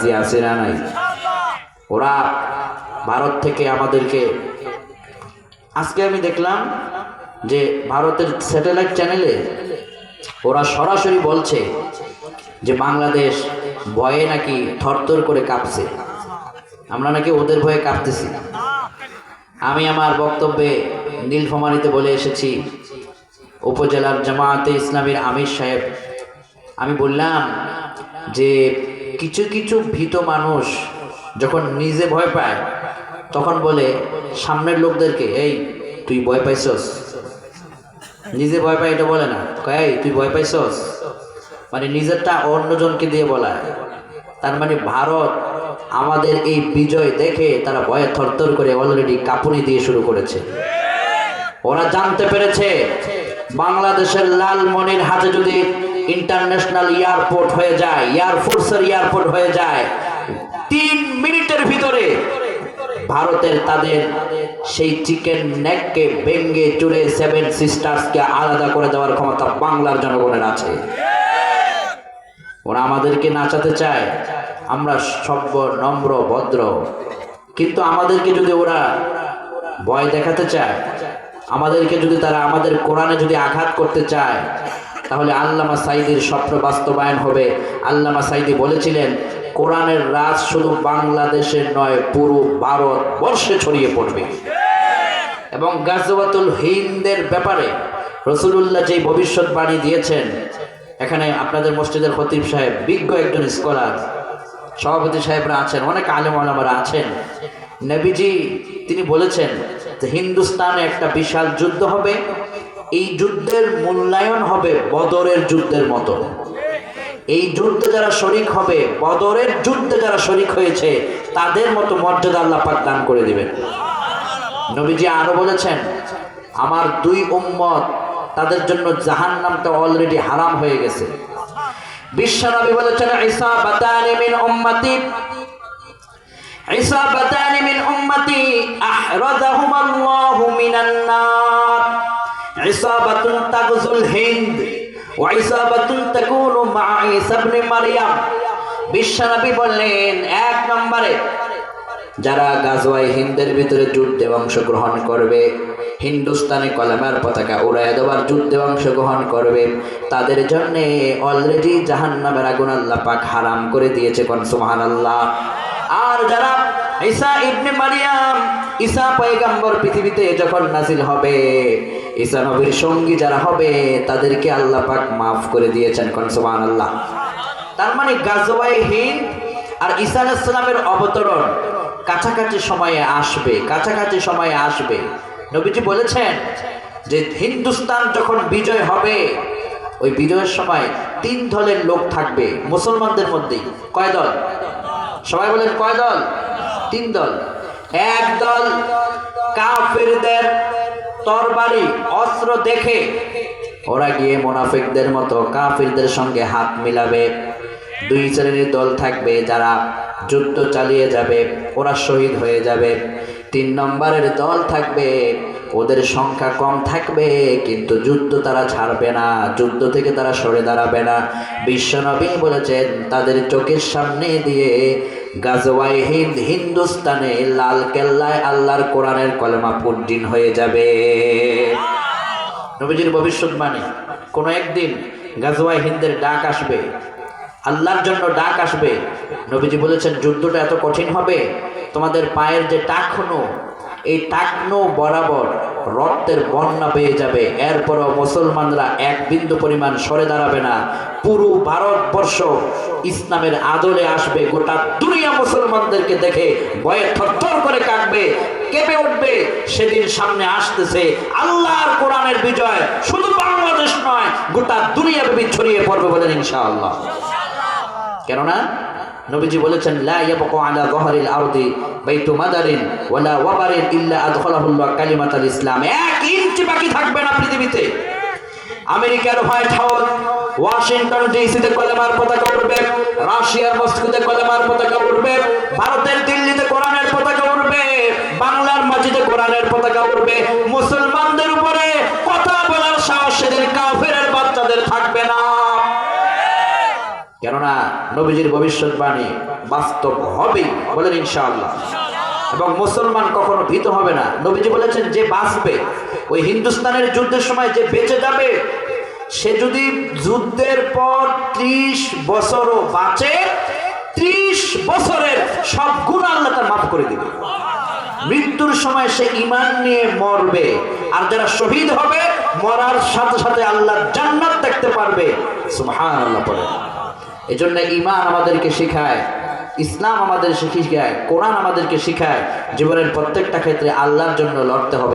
রাজি আছে না নাই। ওরা ভারত থেকে আমাদেরকে আজকে আমি দেখলাম যে ভারতের স্যাটেলাইট চ্যানেলে ওরা সরাসরি বলছে যে বাংলাদেশ ভয়ে নাকি থরথর করে কাঁপছে। আমরা নাকি ওদের ভয়ে কাঁপতেছি। আমি আমার বক্তব্যে নীলফামারিতে বলে এসেছি, উপজেলার জামায়াতে ইসলামীর আমির সাহেব। আমি বললাম যে কিছু কিছু ভীত মানুষ যখন নিজে ভয় পায় তখন বলে সামনের লোকদেরকে এই তুই ভয় পাইছস? নিজে ভয় পায় এটা বলে না। "এই, তুই ভয় পাইছস? মানে নিজেরটা অন্যজনকে দিয়ে বলা তার মানে ভারত আমাদের এই বিজয় দেখে তারা ভয়ে থরথর করে অলরেডি কাঁপুনি দিয়ে শুরু করেছে। ওরা জানতে পেরেছে বাংলাদেশের লালমনির হাতে যদি ইন্টারন্যাশনাল এয়ারপোর্ট হয়ে যায় এয়ারফোর্সের এয়ারপোর্ট হয়ে যায়। তিন মিনিটের ভিতরে ভারতের তাদের সেই চিকেন নেককে ভেঙ্গে চুরে সেভেন সিস্টার্সকে আলাদা করে দেওয়ার ক্ষমতা বাংলার জনগণের আছে। ওরা আমাদেরকে নাচাতে চায়, আমরা সভ্য, নম্র, ভদ্র। কিন্তু আমাদেরকে যদি ওরা ভয় দেখাতে চায়, আমাদেরকে যদি তারা আমাদের কোরআনে যদি আঘাত করতে চায় তাহলে আল্লামা সাইদির স্বপ্ন বাস্তবায়ন হবে। আল্লামা সাইদি বলেছিলেন, কোরআনের রাজ শুধু বাংলাদেশের নয়, পুরো ভারত বর্ষে ছড়িয়ে পড়বে। এবং গাজওয়াতুল হিন্দের ব্যাপারে রসুলুল্লাহ যেই ভবিষ্যৎবাণী দিয়েছেন, এখানে আপনাদের মসজিদের খতিব সাহেব, বিজ্ঞ একজন স্কলার, সভাপতি সাহেবরা আছেন, অনেক আলেম আলমারা আছেন। নবীজি তিনি বলেছেন যে হিন্দুস্তানে একটা বিশাল যুদ্ধ হবে এই যুদ্ধের মূল্যায়ন হবে বদরের যুদ্ধের মতো। এই যুদ্ধে যারা শরিক হবে, বদরের যুদ্ধে যারা শরিক হয়েছে, তাদের মতো মর্যাদা আল্লাহ পাক দান করে দিবেন। নবীজি আরও বলেছেন, আমার দুই উম্মত, তাদের জন্য জাহান নামটা অলরেডি হারাম হয়ে গেছে। বিশ্ব নবী বলেছেন, ঈসা বাতানি মিন উম্মতি, ঈসা বাতানি মিন উম্মতি আহরাজাহুম আল্লাহু মিনান নার। ইসাবাতুন তাগজুল হিন্দ ইসাবাতুন তাকুনু মা ইবনে মারইয়াম বিশ্ব নবী বললেন, এক নম্বরে, যারা গাজওয়াই হিন্দের ভিতরে যুদ্ধে অংশগ্রহণ করবে, হিন্দুস্তানে কলামার পতাকা উড়ায় দেওয়ার যুদ্ধে অংশগ্রহণ করবে, তাদের জন্য অলরেডি জাহান নামের আগুন আল্লাহ পাক হারাম করে দিয়েছে কোন? সুহান আল্লাহ আর যারা ঈসা ইবনে মারিয়াম, ঈসা পয়গাম্বর পৃথিবীতে যখন নাজিল হবে ঈসা নবীর সঙ্গী যারা হবে, তাদেরকে আল্লাহ পাক মাফ করে দিয়েছেন কোন সুহান আল্লাহ তার মানে গাজওয়াই হিন্দ আর ঈসা আলাইসালামের অবতরণ কাছাকাছি সময়ে আসবে, কাছাকাছি সময়ে আসবে। নবীজি বলেছেন যে হিন্দুস্তান যখন বিজয় হবে, ওই বিজয়ের সময় তিন দলের লোক থাকবে, মুসলমানদের মধ্যেই। কয় দল? সবাই বলেন কয় দল? তিন দল। এক দল তরবারি, অস্ত্র দেখে ওরা গিয়ে মোনাফিকদের মতো কাফিরদের সঙ্গে হাত মিলাবে। দুই শ্রেণির দল থাকবে যারা যুদ্ধ চালিয়ে যাবে, ওরা শহীদ হয়ে যাবে। তিন নম্বরের দল থাকবে, ওদের সংখ্যা কম থাকবে, কিন্তু যুদ্ধ তারা ছাড়বে না, যুদ্ধ থেকে তারা সরে দাঁড়াবে না। বিশ্বনবী বলেছেন, তাদের চোখের সামনে দিয়ে গাজওয়াই হিন্দ, হিন্দুস্তানে লাল কেল্লায় আল্লাহর কোরআনের কলেমা পুদ্দিন হয়ে যাবে। নবীজির ভবিষ্যৎবাণী কোনো একদিন গাজওয়াই হিন্দের ডাক আসবে, আল্লাহর জন্য ডাক আসবে। নবীজি বলেছেন, যুদ্ধটা এত কঠিন হবে, তোমাদের পায়ের যে টাকনো এই টাকনো বরাবর রক্তের বন্যা পেয়ে যাবে। এরপরও মুসলমানরা এক বিন্দু পরিমাণ সরে দাঁড়াবে না। পুরো ভারতবর্ষ ইসলামের আদলে আসবে। গোটা দুনিয়া মুসলমানদেরকে দেখে ভয়ে থরথর করে কাটবে কেঁপে উঠবে। সেদিন সামনে আসতেছে আল্লাহর কোরআনের বিজয়। শুধু বাংলাদেশ নয়, গোটা দুনিয়া ছড়িয়ে পড়বে বলেন ইনশাআল্লাহ। কেননা নবীজি বলেছেন, লা ইয়াবকু আলা যহরিল আরদি বাইতু মাদারিন ওয়ালা ওয়াবারিন ইল্লা আদখালাহুল্লাহ কালিমাতাল ইসলাম। এক ইঞ্চি বাকি থাকবে না পৃথিবীতে। আমেরিকার হোয়াইট হাউস, ওয়াশিংটন ডিসিতে কলেমার পতাকা উঠবে রাশিয়ার মস্কোতে কলেমার পতাকা উঠবে ভারতের কেননা নবীজির ভবিষ্যৎবাণী বাস্তব হবেই বলেন ইনশাআল্লাহ। এবং মুসলমান কখনো ভীত হবে না। নবীজি বলেছেন, যে বাঁচবে, ওই হিন্দুস্তানের যুদ্ধের সময় যে বেঁচে যাবে, সে যদি যুদ্ধের পর ত্রিশ বছরও বাঁচে, ত্রিশ বছরের সব গুণ আল্লাহ তার মাফ করে দিবে। মৃত্যুর সময় সে ইমান নিয়ে মরবে। আর যারা শহীদ হবে, মরার সাথে সাথে আল্লাহ জান্নাত দেখতে পারবে। সুবহান আল্লাহ এই ইমান আমাদেরকে শেখায়, ইসলাম আমাদের শিখায়, কোরআন আমাদেরকে শিখায়। জীবনের প্রত্যেকটা ক্ষেত্রে আল্লাহর জন্য লড়তে হবে।